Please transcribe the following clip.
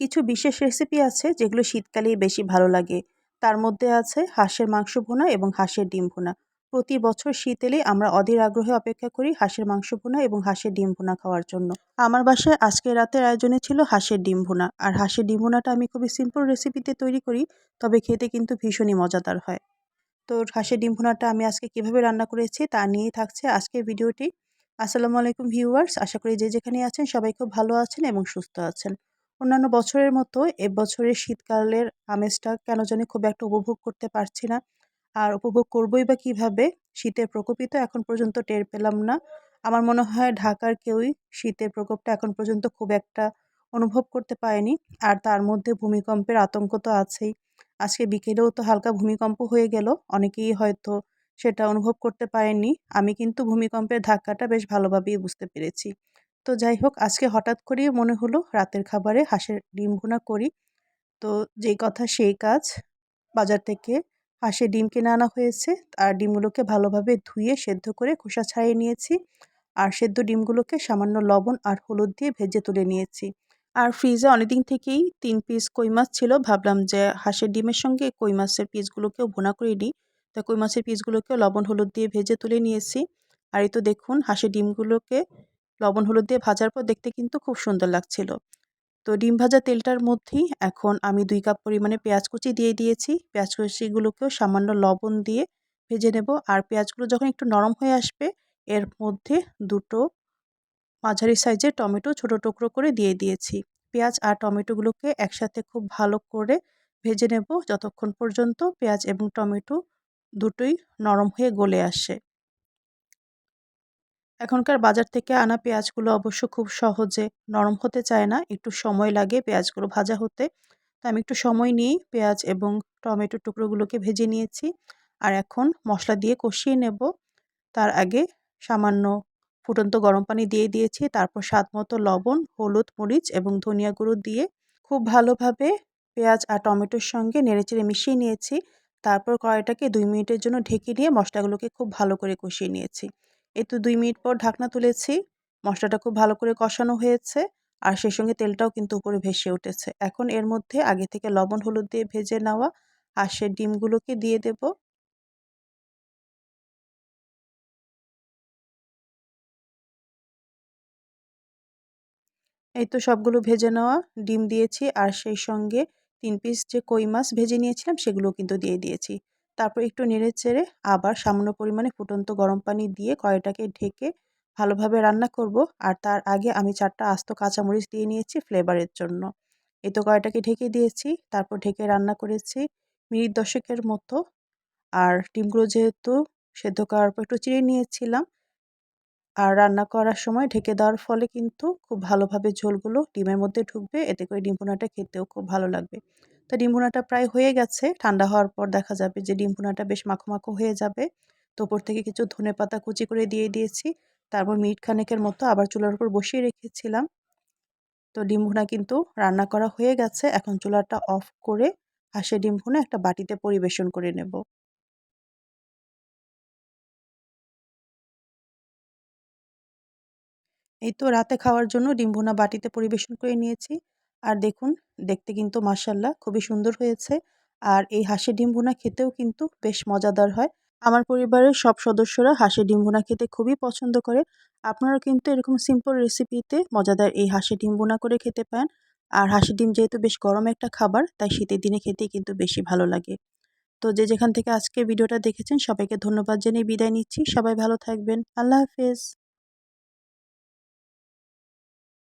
কিছু বিশেষ রেসিপি আছে যেগুলো শীতকালেই বেশি ভালো লাগে। তার মধ্যে আছে হাঁসের মাংস ভুনা এবং হাঁসের ডিম ভুনা। প্রতি বছর শীত এলেই আমরা অধীর আগ্রহে অপেক্ষা করি হাঁসের মাংস ভুনা এবং হাঁসের ডিম ভুনা খাওয়ার জন্য। আমার বাসায় আজকে রাতের আয়োজনে ছিল হাঁসের ডিম ভুনা। আর হাঁসের ডিম ভুনাটা আমি খুবই সিম্পল রেসিপিতে তৈরি করি, তবে খেতে কিন্তু ভীষণই মজাদার হয়। তো হাঁসের ডিম ভুনাটা আমি আজকে কীভাবে রান্না করেছি তা নিয়েই থাকছে আজকের ভিডিওটি আসসালামু আলাইকুম ভিউয়ার্স আশা করি যে যেখানে আছেন সবাই খুব ভালো আছেন এবং সুস্থ আছেন। অন্যান্য বছরের মতো এবছরের শীতকালের আমেজটা কেন জানি খুব একটা উপভোগ করতে পারছি না। আর উপভোগ করবই বা কীভাবে শীতের প্রকোপই তো এখন পর্যন্ত টের পেলাম না। আমার মনে হয় ঢাকার কেউই শীতের প্রকোপটা এখন পর্যন্ত খুব একটা অনুভব করতে পারেনি। আর তার মধ্যে ভূমিকম্পের আতঙ্ক তো আছেই। আজকে বিকেলেও তো হালকা ভূমিকম্প হয়ে গেল। অনেকেই হয়তো সেটা অনুভব করতে পারেননি। আমি কিন্তু ভূমিকম্পের ধাক্কাটা বেশ ভালোভাবেই বুঝতে পেরেছি। তো যাই হোক আজকে হঠাৎ করেই মনে হলো রাতের খাবারে হাঁসের ডিম ভুনা করি। তো যেই কথা সেই কাজ। বাজার থেকে হাঁসের ডিম কিনে আনা হয়েছে। আর ডিমগুলোকে ভালোভাবে ধুয়ে সেদ্ধ করে খোসা ছাড়িয়ে নিয়েছি। আর সেদ্ধ ডিমগুলোকে সামান্য লবণ আর হলুদ দিয়ে ভেজে তুলে নিয়েছি। আর ফ্রিজে অনেকদিন থেকেই তিন পিস কই মাছ ছিল। ভাবলাম যে হাঁসের ডিমের সঙ্গে কই মাছের পিসগুলোকেও ভুনা করে নিই তো কই মাছের পিসগুলোকেও লবণ, হলুদ দিয়ে ভেজে তুলে নিয়েছি। আর এই তো দেখুন, হাঁসের ডিমগুলোকে লবণ, হলুদ দিয়ে ভাজার পর দেখতে কিন্তু খুব সুন্দর লাগছিল। তো ডিম ভাজা তেলটার মধ্যেই এখন আমি দুই কাপ পরিমাণে পেঁয়াজ কুচি দিয়ে দিয়েছি। পেঁয়াজ কুচিগুলোকেও সামান্য লবণ দিয়ে ভেজে নেব। আর পেঁয়াজগুলো যখন একটু নরম হয়ে আসবে, এর মধ্যে দুটো মাঝারি সাইজের টমেটো ছোট টুকরো করে দিয়ে দিয়েছি। পেঁয়াজ আর টমেটোগুলোকে একসাথে খুব ভালো করে ভেজে নেব। যতক্ষণ পর্যন্ত পেঁয়াজ এবং টমেটো দুটোই নরম হয়ে গলে আসে। এখনকার বাজার থেকে আনা পেঁয়াজগুলো অবশ্য খুব সহজে নরম হতে চায় না। একটু সময় লাগে পেঁয়াজগুলো ভাজা হতে। তো আমি একটু সময় নিয়েই পেঁয়াজ এবং টমেটোর টুকরোগুলোকে ভেজে নিয়েছি। আর এখন মশলা দিয়ে কষিয়ে নেব। তার আগে সামান্য ফুটন্ত গরম পানি দিয়ে দিয়েছি। তারপর স্বাদ মতো লবণ, হলুদ, মরিচ এবং ধনিয়া গুঁড়ো দিয়ে খুব ভালোভাবে পেঁয়াজ আর টমেটোর সঙ্গে নেড়েচেড়ে মিশিয়ে নিয়েছি। তারপর কড়াইটাকে দুই মিনিটের জন্য ঢেকে নিয়ে মশলাগুলোকে খুব ভালো করে কষিয়ে নিয়েছি। এই তো দুই মিনিট পর ঢাকনা তুলেছি, মশলাটা খুব ভালো করে কষানো হয়েছে আর সেই সঙ্গে তেলটাও কিন্তু উপরে ভেসে উঠেছে। এখন এর মধ্যে আগে থেকে লবণ, হলুদ দিয়ে ভেজে নেওয়া হাঁসের ডিমগুলোকে দিয়ে দেব। এই তো সবগুলো ভেজে নেওয়া, ডিম দিয়েছি আর সেই সঙ্গে তিন পিস যে কই মাছ ভেজে নিয়েছিলাম সেগুলো কিন্তু দিয়ে দিয়েছি। তারপর একটু নেড়ে চেড়ে আবার সামান্য পরিমাণে ফুটন্ত গরম পানি দিয়ে কড়াইটাকে ঢেকে ভালোভাবে রান্না করব। আর তার আগে আমি চারটা আস্ত কাঁচামরিচ দিয়ে নিয়েছি ফ্লেভারের জন্য। এই তো কড়াইটাকে ঢেকে দিয়েছি, তারপর ঢেকে রান্না করেছি মিনিট দশেকের মতো। আর ডিমগুলো যেহেতু সেদ্ধ করার পর একটু চিড়ে নিয়েছিলাম, আর রান্না করার সময় ঢেকে দেওয়ার ফলে কিন্তু খুব ভালোভাবে ঝোলগুলো ডিমের মধ্যে ঢুকবে, এতে করে ডিম ভুনাটা খেতেও খুব ভালো লাগবে। তো ডিম ভুনাটা প্রায় হয়ে গেছে। ঠান্ডা হওয়ার পর দেখা যাবে যে ডিম ভুনাটা বেশ মাখো মাখো হয়ে যাবে। তো ওপর থেকে কিছু ধনে পাতা কুচি করে দিয়ে দিয়েছি। তারপর মিট খানেকের মতো আবার চুলার উপর বসিয়ে রেখেছিলাম। তো ডিম ভুনা কিন্তু রান্না করা হয়ে গেছে। এখন চুলাটা অফ করে হাঁসের ডিম ভুনা একটা বাটিতে পরিবেশন করে নেব। এই তো রাতে খাওয়ার জন্য ডিম ভুনা বাটিতে পরিবেশন করে নিয়েছি। আর দেখুন, দেখতে কিন্তু মাসাল্লাহ খুবই সুন্দর হয়েছে। আর এই হাঁসের ডিম ভুনা খেতেও কিন্তু বেশ মজাদার হয়। আমার পরিবারের সব সদস্যরা হাঁসের ডিম ভুনা খেতে খুবই পছন্দ করে। আপনারা কিন্তু এরকম সিম্পল রেসিপিতে মজাদার এই হাঁসের ডিম ভুনা করে খেতে পান আর হাঁসের ডিম যেহেতু বেশ গরম একটা খাবার, তাই শীতের দিনে খেতে কিন্তু বেশি ভালো লাগে। তো যে যেখান থেকে আজকে ভিডিওটা দেখেছেন, সবাইকে ধন্যবাদ জানিয়ে বিদায় নিচ্ছি। সবাই ভালো থাকবেন। আল্লাহ হাফেজ।